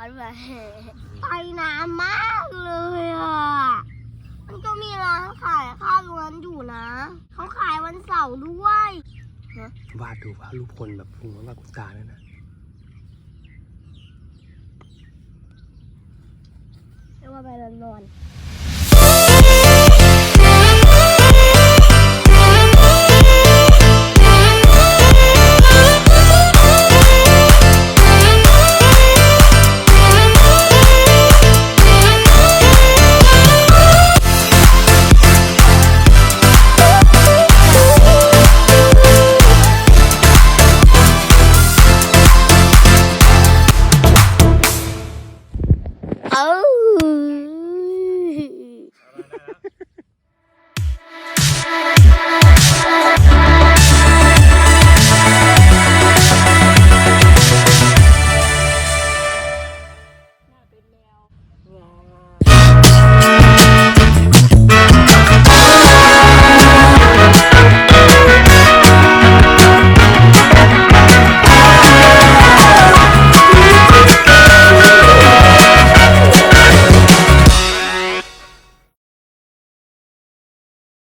เขาแบบไปน้ำมากเลยอะ มันก็มีร้านขายข้าวล้วนอยู่นะ เขาขายวันเสาร์ด้วยวาดดูว่ารูปคนแบบหัวแบบตาเนี่ยนะเรียกว่าไปนอน Oh.